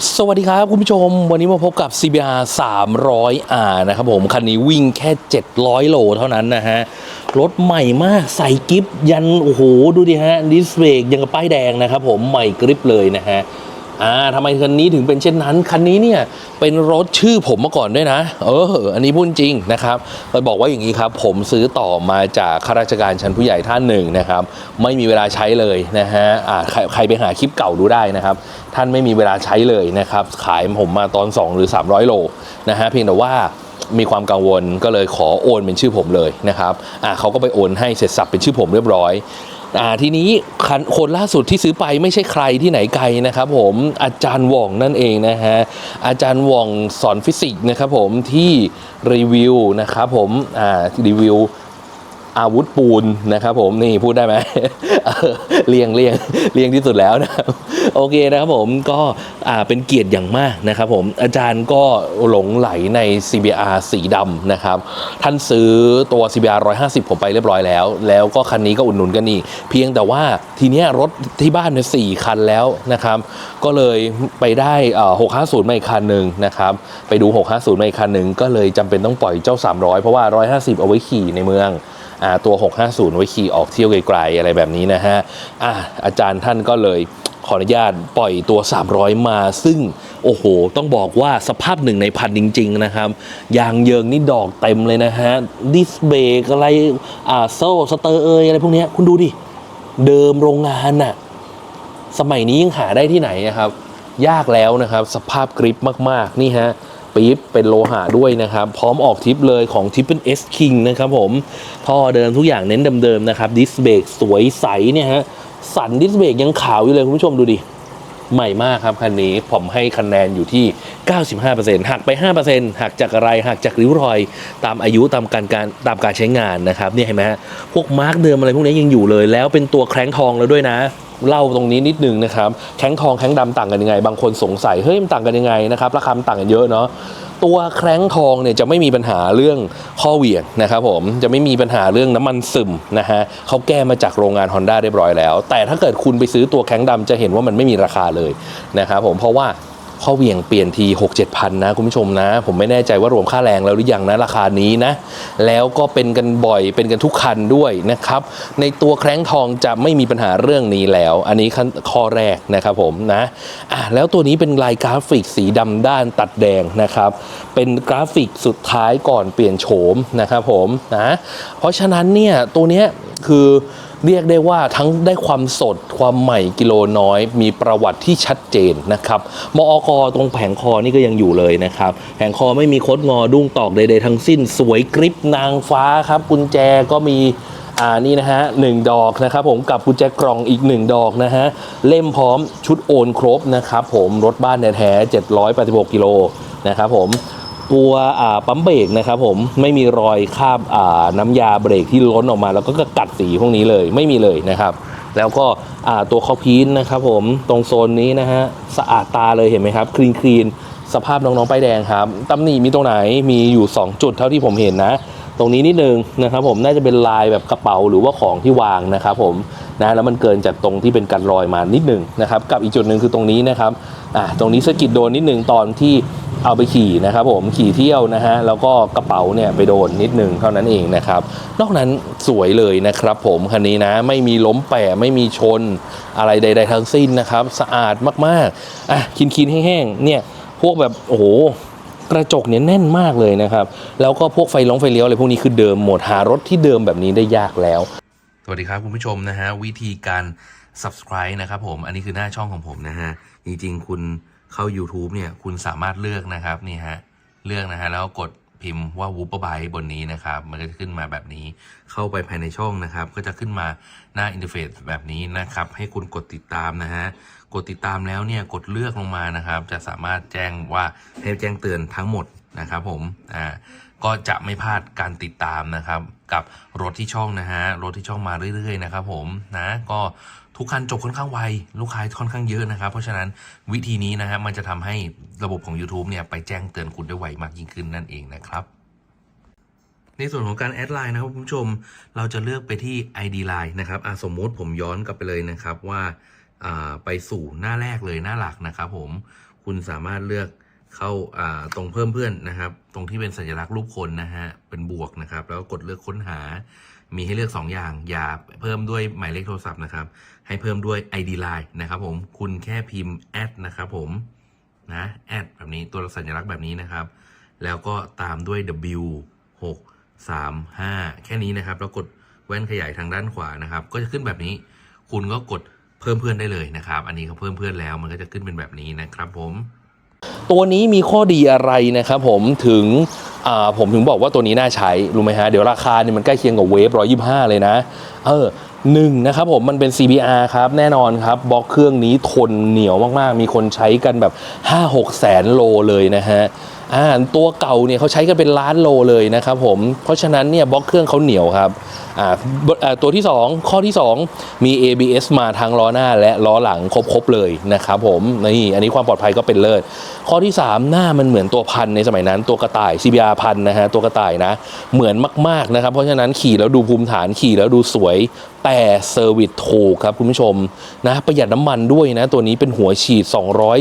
สวัสดีครับคุณผู้ชม วันนี้มาพบกับ CBR 300R นะครับผม คันนี้วิ่งแค่ 700 โลเท่านั้นนะฮะ รถใหม่มากใส่กิฟยัน โอ้โห ดูดิฮะ ดิสเบรกยังกับป้ายแดงนะครับผม ใหม่กริปเลยนะฮะ อ่าทำไมคันนี้ถึงเป็นเช่นนั้น คันนี้เนี่ยเป็นรถชื่อผมมาก่อนด้วยนะ เออ อันนี้พูดจริงนะครับไปบอกว่าอย่างนี้ครับ ผมซื้อต่อมาจากข้าราชการชั้นผู้ใหญ่ท่านหนึ่งนะครับ ไม่มีเวลาใช้เลยนะฮะอ่าใครใครไปหาคลิปเก่าดูได้นะครับ ท่านไม่มีเวลาใช้เลยนะครับ ขายผมมาตอน 2 หรือ 300 โลนะฮะเพียงแต่ว่ามีความกังวลก็เลยขอโอนเป็นชื่อผมเลยนะครับอ่าเขาก็ไปโอนให้เสร็จสับเป็นชื่อผมเรียบร้อย อ่าทีนี้คนล่าสุดที่ซื้อไปไม่ใช่ใครที่ไหนไกลนะครับผมอาจารย์ว่องนั่นเองนะฮะอาจารย์ว่องสอนฟิสิกส์นะครับผมที่รีวิวนะครับผมอ่ารีวิว อาวุธปูนนะครับผมนี่พูดได้ไหมเลียงเลียงเลียงที่สุดแล้วนะโอเคนะครับผมก็อ่าเป็นเกียรติอย่างมากนะครับผมอาจารย์ก็หลงไหลใน CBR สีดำนะครับ ท่านซื้อตัว CBR 150 ผมไปเรียบร้อยแล้ว แล้วก็คันนี้ก็อุดหนุนกันนี่เพียงแต่ว่าทีเนี้ยรถที่บ้านเนี่ยสี่คันแล้วนะครับ ก็เลยไปได้เอ่อ650มาอีกคันหนึ่งนะครับไปดู 650มาอีกคันหนึ่งก็เลยจำเป็นต้องปล่อยเจ้า 300 เพราะว่า 150 เอาไว้ขี่ในเมือง ตัว 650 ไว้ขี่ออกเที่ยวไกลๆอะไรแบบนี้นะฮะอ่าอาจารย์ท่านก็เลยขออนุญาตปล่อยตัว 300 มาซึ่งโอ้โห ต้องบอกว่าสภาพหนึ่งในพันจริง ๆ นะครับ ยางเยิงนี่ดอกเต็มเลยนะฮะ ดิสเบรกอะไรอ่าโซ่สเตอร์เอยอะไรพวกนี้คุณดูดิ เดิมโรงงานน่ะสมัยนี้ยังหาได้ที่ไหนอะครับ ยากแล้วนะครับ สภาพกริปมาก ๆ นี่ฮะ ปี๊บเป็นโลหะด้วยนะครับ พร้อมออกทิปเลยของทริปเป็น S King นะครับผม ท่อเดิมทุกอย่างเน้นเดิมๆนะครับ ดิสเบรกสวยใสเนี่ยฮะ สันดิสเบรกยังขาวอยู่เลยคุณผู้ชมดูดิ ใหม่มากครับคันนี้ผมให้คะแนนอยู่ที่ 95%หักไป 5%หักจากอะไร หักจากริ้วรอย ตามอายุตามการการตามการใช้งานนะครับเนี่ยเห็นไหมฮะ พวกมาร์กเดิมอะไรพวกนี้ยังอยู่เลย แล้วเป็นตัวแคร้งทองแล้วด้วยนะ เล่าตรงนี้นิดนึงนะครับแข้งทองแข้งดำต่างกันยังไง บางคนสงสัยเฮ้ยมันต่างกันยังไงนะครับราคาต่างกันเยอะเนาะตัวแคร้งทองเนี่ยจะไม่มีปัญหาเรื่องข้อเหวี่ยงนะครับผมจะไม่มีปัญหาเรื่องน้ำมันซึมนะฮะเขาแก้มาจากโรงงาน Honda เรียบร้อยแล้ว แต่ถ้าเกิดคุณไปซื้อตัวแข้งดำจะเห็นว่ามันไม่มีราคาเลยนะครับผมเพราะว่า ข้อเวียงเปลี่ยนที 6 7พันนะคุณผู้ชมนะ ผมไม่แน่ใจว่ารวมค่าแรงแล้วหรือยังนะราคานี้นะ แล้วก็เป็นกันบ่อยเป็นกันทุกคันด้วยนะครับ ในตัวแคร้งทองจะไม่มีปัญหาเรื่องนี้แล้ว อันนี้ข้ขอแรกนะครับผมนะอะแล้วตัวนี้เป็นลายกราฟิกสีดำด้านตัดแดงนะครับ เป็นกราฟิกสุดท้ายก่อนเปลี่ยนโฉมนะครับผมนะเพราะฉะนั้นเนี่ยตัวเนี้ยคือ เรียกได้ว่าทั้งได้ความสดความใหม่กิโลน้อย มีประวัติที่ชัดเจนนะครับมอกตรงแผงคอนี่ก็ยังอยู่เลยนะครับแผงคอไม่มีคดงอดุ้งตอกใดๆทั้งสิ้น สวยกริปนางฟ้าครับกุญแจก็มีอ่านี่นะฮะหนึ่งดอกนะครับผมกับกุญแจกล่องอีกหนึ่งดอกนะฮะเล่มพร้อมชุดโอนครบนะครับผมรถบ้านแท้ๆ786กิโลนะครับผม ตัวปั๊มเบรกนะครับผมไม่มีรอยคราบาน้ำยาเบรกที่ล้นออกมา แล้วก็กัดสีพวกนี้เลยไม่มีเลยนะครับ แล้วก็ตัวคอพีนนะครับผมตรงโซนนี้นะฮะสะอาดตาเลยเห็นไหมครับคลีนคลีนสภาพน้องๆป้ายแดงครับตำหนิมีตรงไหนมีอยู่ 2 จุดเท่าที่ผมเห็นนะ ตรงนี้นิดนึงนะครับผมน่าจะเป็นลายแบบกระเป๋าหรือว่าของที่วางนะครับผมนะแล้วมันเกินจากตรงที่เป็นกันรอยมานิดนึงนะครับกับอีกจุดหนึ่งคือตรงนี้นะครับอะตรงนี้สะกิดโดนนิดนึงตอนที่ เอาไปขี่นะครับผมขี่เที่ยวนะฮะแล้วก็กระเป๋าเนี่ยไปโดนนิดนึงเท่านั้นเองนะครับ นอกนั้นสวยเลยนะครับ ผมคันนี้นะไม่มีล้มแปะไม่มีชนอะไรใด ๆ ทั้งสิ้นนะครับ สะอาดมากๆอะคินๆแห้งๆเนี่ยพวกแบบโอ้โหกระจกเนี่ยแน่นมากเลยนะครับ แล้วก็พวกไฟลงไฟเลี้ยวอะไรพวกนี้คือเดิมหมดหารถที่เดิมแบบนี้ได้ยากแล้ว สวัสดีครับคุณผู้ชมนะฮะวิธีการ subscribe นะครับผมอันนี้คือหน้าช่องของผมนะฮะจริงๆคุณ เข้า YouTube เนี่ยคุณสามารถเลือกนะครับนี่ฮะเลือกนะฮะแล้วกดพิมพ์ว่า w o o p e r b y t e บนนี้นะครับ มันก็จะขึ้นมาแบบนี้ เข้าไปภายในช่องนะครับ ก็จะขึ้นมาหน้าอินเทอร์เฟซแบบนี้นะครับ ให้คุณกดติดตามนะฮะ กดติดตามแล้วเนี่ยกดเลือกลงมานะครับ จะสามารถแจ้งว่าให้แจ้งเตือนทั้งหมดนะครับผม อ่า ก็จะไม่พลาดการติดตามนะครับ กับรถที่ช่องนะฮะ รถที่ช่องมาเรื่อยๆนะครับผม นะ ก็ ทุกคันจบค่อนข้างไว ลูกค้าค่อนข้างเยอะนะครับ เพราะฉะนั้นวิธีนี้นะฮะมันจะทำให้ระบบของ YouTube เนี่ยไปแจ้งเตือนคุณได้ไวมากยิ่งขึ้นนั่นเองนะครับในส่วนของการแอดไลน์นะครับคุณผู้ชม เราจะเลือกไปที่ ID Line นะครับสมมติผมย้อนกลับไปเลยนะครับว่าไปสู่หน้าแรกเลยหน้าหลักนะครับผมคุณสามารถเลือกเข้าาตรงเพิ่มเพื่อนนะครับ ตรงที่เป็นสัญลักษณ์รูปคนนะฮะเป็นบวกนะครับ แล้วก็กดเลือกค้นหา มีให้เลือก 2 อย่าง อย่าเพิ่มด้วยหมายเลขโทรศัพท์นะครับ ให้เพิ่มด้วย ID Line นะครับผมคุณแค่พิมพ์แอดนะครับผมนะแอดแบบนี้ตัวสัญลักษณ์แบบนี้นะครับ แล้วก็ตามด้วย W 6 3 5 แค่นี้นะครับ แล้วกดแว่นขยายทางด้านขวานะครับ ก็จะขึ้นแบบนี้ คุณก็กดเพิ่มเพื่อนได้เลยนะครับ อันนี้เขาเพิ่มเพื่อนแล้วมันก็จะขึ้นเป็นแบบนี้นะครับผมตัวนี้มีข้อดีอะไรนะครับผมถึงผมถึงบอกว่าตัวนี้น่าใช้รู้ไหมฮะ เดี๋ยวราคาเนี่ยมันใกล้เคียงกับเวฟ125เลยนะ เออ หนึ่งนะครับผมมันเป็น CBR ครับแน่นอนครับบล็อกเครื่องนี้ทนเหนียวมากๆ มีคนใช้กันแบบ 5-6 แสนโลเลยนะฮะอ่าตัวเก่าเนี่ยเขาใช้กันเป็นล้านโลเลยนะครับผมเพราะฉะนั้นเนี่ยบล็อกเครื่องเขาเหนียวครับตัวที่ 2 ข้อที่ 2 มี ABS มาทั้งล้อหน้าและล้อหลังครบๆเลยนะครับผมนี่อันนี้ความปลอดภัยก็เป็นเลิศข้อที่ 3 หน้ามันเหมือนตัวพันในสมัยนั้นตัวกระต่าย CBR พันนะฮะตัวกระต่ายนะ เหมือนมากๆนะครับ เพราะฉะนั้นขี่แล้วดูภูมิฐานขี่แล้วดูสวยแต่เซอร์วิสถูกครับคุณผู้ชมนะประหยัดน้ำมันด้วยนะ ตัวนี้เป็นหัวฉีด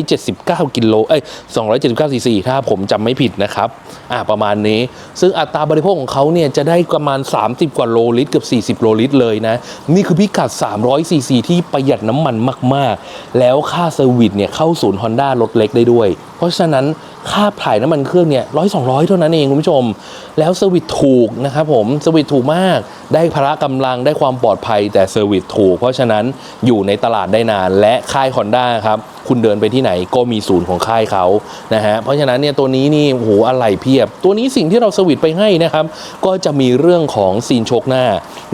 279 กิโลเอ้ย279ซีซีถ้าผมจำไม่ผิดนะครับอ่าประมาณนี้ ซึ่งอัตราบริโภคของเขาเนี่ยจะได้ประมาณ 30 กว่าโลลิตรเกือบ 40โลลิตรเลยนะ นี่คือพิกัด300ซีซีที่ประหยัดน้ำมันมาก ๆ แล้วค่าเซอร์วิสเนี่ยเข้าศูนย์ฮอนด้ารถเล็กได้ด้วย เพราะฉะนั้นค่าถ่ายน้ำมันเครื่องเนี่ยร้อยสองร้อยเท่านั้นเองคุณผู้ชม แล้วเซอร์วิสถูกนะครับผมเซอร์วิสถูกมาก ได้พละกำลังได้ความปลอดภัยแต่เซอร์วิสถูก เพราะฉะนั้นอยู่ในตลาดได้นานและค่ายฮอนด้าครับคุณเดินไปที่ไหนก็มีศูนย์ของค่ายเขานะฮะเพราะฉะนั้นเนี่ยตัวนี้นี่โอ้โหอะไรเพียบ ตัวนี้สิ่งที่เราสวิตไปให้นะครับ ก็จะมีเรื่องของซีนโชกหน้า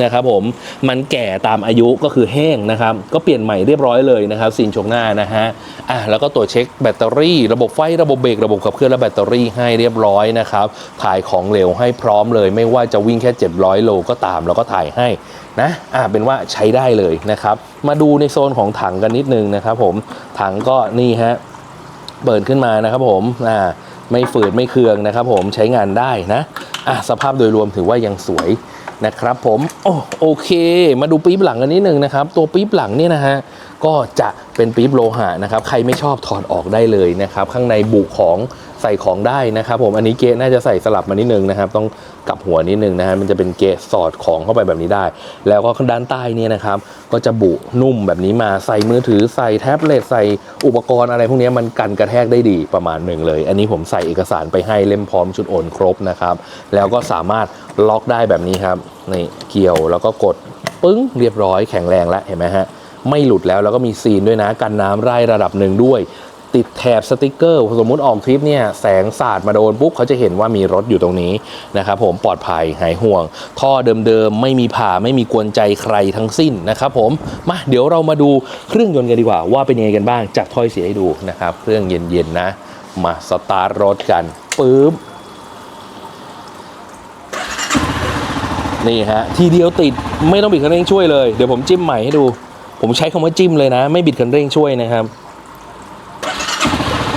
นะครับผมมันแก่ตามอายุก็คือแห้งนะครับ ก็เปลี่ยนใหม่เรียบร้อยเลยนะครับซีนโชกหน้านะฮะอะแล้วก็ตรวจเช็คแบตเตอรี่ระบบไฟระบบเบรกระบบขับเคลื่อนและแบตเตอรี่ให้เรียบร้อยนะครับถ่ายของเหลวให้พร้อมเลย ไม่ว่าจะวิ่งแค่ 700 โลก็ตามเราก็ถ่ายให้ นะอะเป็นว่าใช้ได้เลยนะครับ มาดูในโซนของถังกันนิดนึงนะครับ ผมถังก็นี่ฮะเปิดขึ้นมานะครับ ผมอ่าไม่ฝืดไม่เคืองนะครับ ผมใช้งานได้นะอะสภาพโดยรวมถือว่ายังสวยนะครับผมโอ้โอเค มาดูปี๊บหลังกันนิดนึงนะครับ ตัวปี๊บหลังเนี่ยนะฮะก็จะเป็นปี๊บโลหะนะครับ ใครไม่ชอบถอดออกได้เลยนะครับ ข้างในบุของ ใส่ของได้นะครับผมอันนี้เกะน่าจะใส่สลับมานิดนึงนะครับ ต้องกลับหัวนิดนึงนะฮะมันจะเป็นเกะสอดของเข้าไปแบบนี้ได้ แล้วก็ด้านใต้เนี่ยนะครับก็จะบุนุ่มแบบนี้มาใส่มือถือใส่แท็บเล็ตใส่อุปกรณ์อะไรพวกนี้มันกันกระแทกได้ดีประมาณหนึ่งเลย อันนี้ผมใส่เอกสารไปให้เล่มพร้อมชุดโอนครบนะครับ แล้วก็สามารถล็อกได้แบบนี้ครับนี่เกี่ยวแล้วก็กดปึ้งเรียบร้อยแข็งแรงแล้วเห็นไหมฮะไม่หลุดแล้วแล้วก็มีซีนด้วยนะกันน้ำไร่ระดับหนึ่งด้วย ติดแถบสติกเกอร์ สมมุติออกทริปเนี่ยแสงสาดมาโดนปุ๊บเขาจะเห็นว่ามีรถอยู่ตรงนี้นะครับผมปลอดภัยหายห่วง ท่อเดิมๆ ไม่มีผ่าไม่มีกวนใจใครทั้งสิ้นนะครับผมมาเดี๋ยวเรามาดูเครื่องยนต์กันดีกว่า ว่าเป็นยังไงกันบ้างจากถ้อยเสียให้ดูนะครับเครื่องเย็นๆนะมาสตาร์ทรถกันปึ๊บนี่ฮะทีเดียวติดไม่ต้องบิดคันเร่งช่วยเลย เดี๋ยวผมจิ้มใหม่ให้ดู ผมใช้คำว่าจิ้มเลยนะ ไม่บิดคันเร่งช่วยนะครับ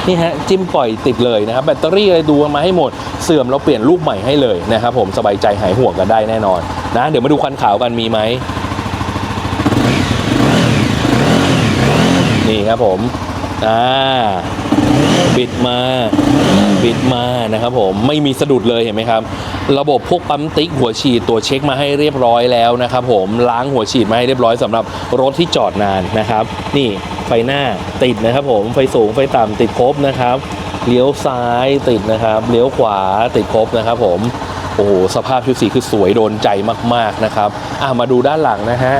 นี่ฮะจิ้มปล่อยติดเลยนะครับแบตเตอรี่อะไรดูมาให้หมดเสื่อมเราเปลี่ยนรูปใหม่ให้เลยนะครับผมสบายใจหายห่วงกันได้แน่นอนนะเดี๋ยวมาดูควันขาวกันมีไหมนี่ครับผมอ่าบิดมาบิดมานะครับผมไม่มีสะดุดเลยเห็นไหมครับ ระบบพวกปั๊มติ๊กหัวฉีดตัวเช็คมาให้เรียบร้อยแล้วนะครับผมล้างหัวฉีดมาให้เรียบร้อยสำหรับรถที่จอดนานนะครับ นี่ ไฟหน้าติดนะครับผมไฟสูงไฟต่ำติดครบนะครับเลี้ยวซ้ายติดนะครับเลี้ยวขวาติดครบนะครับผมโอ้โหสภาพชุดสีคือสวยโดนใจมากๆนะครับอะมาดูด้านหลังนะฮะ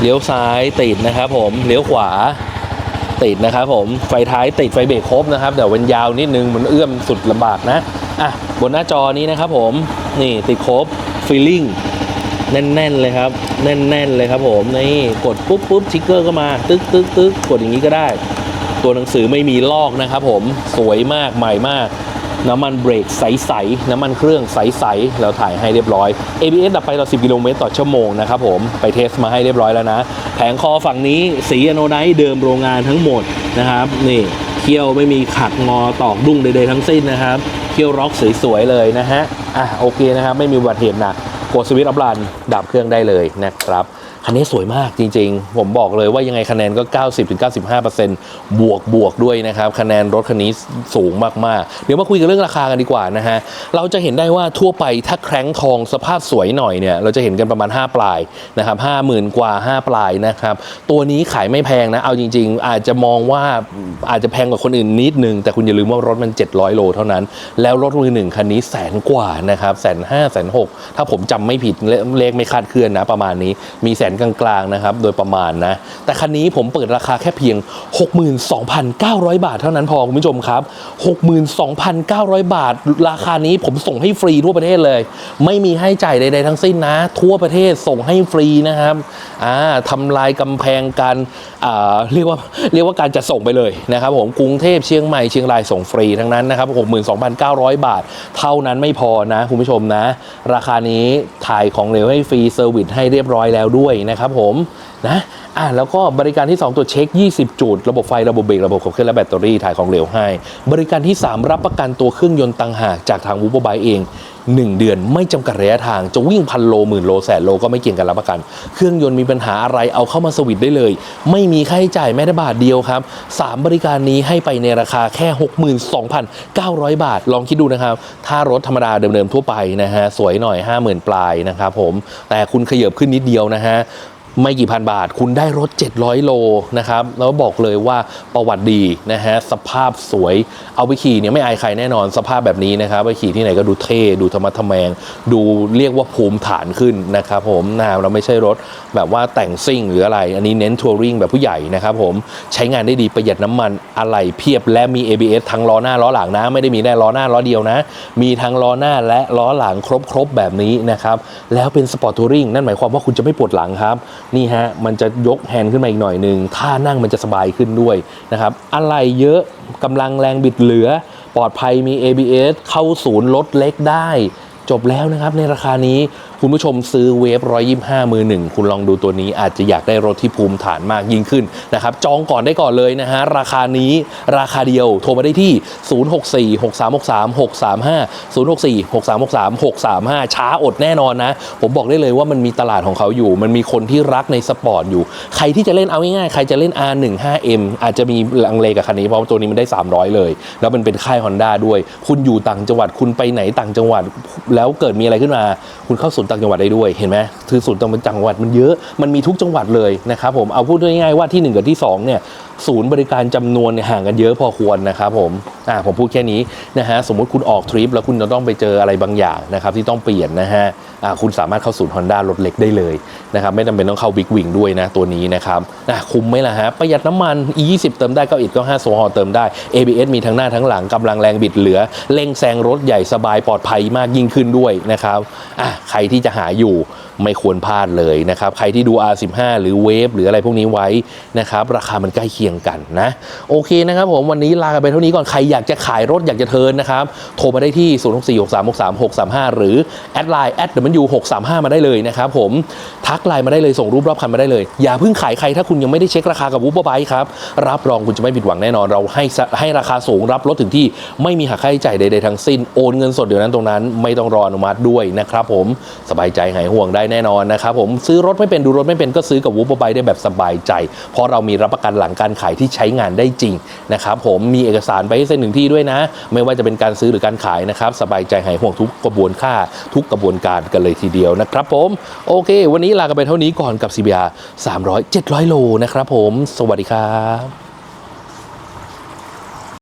เลี้ยวซ้ายติดนะครับผมเลี้ยวขวาติดนะครับผมไฟท้ายติดไฟเบรกครบนะครับแต่วันยาวนิดนึงมันเอื้อมสุดลำบากนะอะบนหน้าจอนี้นะครับผมนี่ติดครบฟีลลิ่งแน่น ๆ เลยครับ แน่นๆเลยครับผมนี่กดปุ๊บปุ๊บชิกเกอร์ก็มา ตึ๊กตึ๊กตึ๊กกดอย่างนี้ก็ได้ ตัวหนังสือไม่มีลอกนะครับผมสวยมากใหม่มากน้ำมันเบรกใสๆ น้ำมันเครื่องใสๆ เราถ่ายให้เรียบร้อย ABS ดับไปต่อ10 กิโลเมตรต่อชั่วโมงนะครับผม ไปเทสมาให้เรียบร้อยแล้วนะ แผงคอฝั่งนี้สีอโนไนท์เดิมโรงงานทั้งหมดนะครับ นี่เคี่ยวไม่มีขัดงอตอกดุ้งใดๆทั้งสิ้นนะครับ เคี่ยวร็อกสวยๆเลยนะฮะ อะโอเคนะครับ ไม่มีอุบัติเหตุหนัก กดสวิตช์อัพรันดับเครื่องได้เลยนะครับ คันนี้สวยมากจริงๆ ผมบอกเลยว่ายังไงคะแนนก็ 90-95%บวกบวกด้วยนะครับ คะแนนรถคันนี้สูงมากๆ เดี๋ยวมาคุยกันเรื่องราคากันดีกว่านะฮะ เราจะเห็นได้ว่าทั่วไปถ้าแคร้งทองสภาพสวยหน่อยเนี่ย เราจะเห็นกันประมาณ 5 ปลายนะครับ50,000 กว่า 5 ปลายนะครับ ตัวนี้ขายไม่แพงนะ เอาจริง ๆ อาจจะมองว่าอาจจะแพงกว่าคนอื่นนิดนึง แต่คุณอย่าลืมว่ารถมัน 700 โลเท่านั้น แล้วรถมือหนึ่งคันนี้แสนกว่านะครับแสนห้าแสนหกถ้าผมจำไม่ผิดเลเลขไม่คาดเคลื่อนนะประมาณนี้มีแสนกลางๆนะครับโดยประมาณนะ แต่คันนี้ผมเปิดราคาแค่เพียง 62,900 บาทเท่านั้นพอคุณผู้ชมครับ 62,900 บาท ราคานี้ผมส่งให้ฟรีทั่วประเทศเลย ไม่มีให้จ่ายใดๆทั้งสิ้นนะ ทั่วประเทศส่งให้ฟรีนะครับอ่าทำลายกำแพงการอ่าเรียกว่าเรียกว่าการจะส่งไปเลยนะครับผมกรุงเทพเชียงใหม่เชียงรายส่งฟรีทั้งนั้นนะครับ 62,900 บาท เท่านั้นไม่พอนะคุณผู้ชมนะ ราคานี้ถ่ายของเหลวให้ฟรีเซอร์วิสให้เรียบร้อยแล้วด้วยนะครับผมนะอะแล้วก็บริการที่ 2ตัวเช็ค 20 จุด ระบบไฟระบบเบรกระบบขับเคลื่อนและแบตเตอรี่ถ่ายของเหลวให้ บริการที่ 3 รับประกันตัวเครื่องยนต์ต่างหากจากทางวูบ b บายเอง 1 เดือนไม่จำกัดระยะทางจะวิ่งพันโลหมื่นโลแสนโลก็ไม่เกี่ยงกันรับประกัน เครื่องยนต์มีปัญหาอะไรเอาเข้ามาสวิตได้เลย ไม่มีค่าใช้จ่ายแม้แต่บาทเดียวครับ 3 บริการนี้ให้ไปในราคาแค่ 62,900 บาท ลองคิดดูนะครับ ถ้ารถธรรมดาเดิมๆทั่วไปนะฮะสวยหน่อย 50,000 ปลายนะครับผมแต่คุณขยับขึ้นนิดเดียวนะฮะ ไม่กี่พันบาท คุณได้รถ 700 โลนะครับ แล้วบอกเลยว่าประวัติดีนะฮะ สภาพสวย เอาไปขี่เนี่ยไม่อายใครแน่นอน สภาพแบบนี้นะครับ ไปขี่ที่ไหนก็ดูเท่ ดูธรรมะทแมง ดูเรียกว่าภูมิฐานขึ้นนะครับผมนะเราไม่ใช่รถแบบว่าแต่งซิ่งหรืออะไร อันนี้เน้นทัวริงแบบผู้ใหญ่นะครับผม ใช้งานได้ดีประหยัดน้ำมัน อะไรเพียบ และมี ABS ทั้งล้อหน้าล้อหลังนะ ไม่ได้มีแค่ล้อหน้าล้อเดียวนะ มีทั้งล้อหน้าและล้อหลังครบๆแบบนี้นะครับ แล้วเป็นสปอร์ตทัวริงนั่นหมายความว่าคุณจะไม่ปวดหลังครับ นี่ฮะมันจะยกแฮนด์ขึ้นมาอีกหน่อยหนึ่งท่านั่งมันจะสบายขึ้นด้วยนะครับอะไรเยอะกำลังแรงบิดเหลือ ปลอดภัยมี ABS เข้าศูนย์ลดเล็กได้ จบแล้วนะครับในราคานี้คุณผู้ชมซื้อเวฟ125 มือหนึ่งคุณลองดูตัวนี้อาจจะอยากได้รถที่ภูมิฐานมากยิ่งขึ้นนะครับจองก่อนได้ก่อนเลยนะฮะราคานี้ราคาเดียวโทรมาได้ที่ 064 6363 635 064 6363 635 ช้าอดแน่นอนนะ ผมบอกได้เลยว่ามันมีตลาดของเขาอยู่ มันมีคนที่รักในสปอร์ตอยู่ ใครที่จะเล่นเอาง่ายๆใครจะเล่น R15M อาจจะมีลังเลกับคันนี้เพราะว่าตัวนี้มันได้ 300 เลย แล้วมันเป็นค่าย Honda ด้วย คุณอยู่ต่างจังหวัดคุณไปไหนต่างจังหวัดแล้วเกิดมีอะไรขึ้นมา คุณเข้าศูนย์ต่างจังหวัดได้ด้วยเห็นไหมคือศูนย์ต่างจังหวัดมันเยอะมันมีทุกจังหวัดเลยนะครับผมเอาพูดง่ายๆว่าที่ 1 กับที่2เนี่ย ศูนย์บริการจำนวนเนี่ยห่างกันเยอะพอควรนะครับผมอ่าผมพูดแค่นี้นะฮะสมมุติคุณออกทริปแล้วคุณจะต้องไปเจออะไรบางอย่างนะครับที่ต้องเปลี่ยนนะฮะอ่าคุณสามารถเข้าศูนย์ Honda รถเล็กได้เลยนะครับไม่จำเป็นต้องเข้าบิ๊กวิงด้วยนะตัวนี้นะครับอะคุ้มไหมล่ะฮะประหยัดน้ำมัน E20 เติมได้91 95โซฮอเติมได้ ABS มีทั้งหน้าทั้งหลังกำลังแรงบิดเหลือเร่งแซงรถใหญ่สบายปลอดภัยมากยิ่งขึ้นด้วยนะครับอะใครที่จะหาอยู่ ไม่ควรพลาดเลยนะครับ ใครที่ดู R15 หรือเวฟหรืออะไรพวกนี้ไว้นะครับ ราคามันใกล้เคียงกันนะ โอเคนะครับผม วันนี้ลากไปเท่านี้ก่อน ใครอยากจะขายรถอยากจะเทินนะครับ โทรมาได้ที่ 0 6 4 6 3 6 3 6 3 5 หรือ แอดไลน์แอด w 6 3 5 มาได้เลยนะครับผม ทักไลน์มาได้เลย ส่งรูปรอบคันมาได้เลย อย่าเพิ่งขายใครถ้าคุณยังไม่ได้เช็คราคากับวูบไบค์ครับ รับรองคุณจะไม่ผิดหวังแน่นอน เราให้ให้ราคาสูงรับรถถึงที่ ไม่มีหักค่าใช้จ่ายใดๆทั้งสิ้น โอนเงินสดเดี๋ยวนั้นตรงนั้น ไม่ต้องรออนุมัติด้วยนะครับผม สบายใจหายห่วงได้แน่นอนนะครับผมซื้อรถไม่เป็นดูรถไม่เป็นก็ซื้อกับวูบไบได้แบบสบายใจ เพราะเรามีรับประกันหลังการขายที่ใช้งานได้จริงนะครับผมมีเอกสารไปให้เซ็นถึงที่ด้วยนะ ไม่ว่าจะเป็นการซื้อหรือการขายนะครับสบายใจหายห่วงทุกกระบวนค่าทุกกระบวนการกันเลยทีเดียวนะครับผมโอเค วันนี้ลากันไปเท่านี้ก่อนกับ CBR 300 700 โลนะครับผม สวัสดีครับ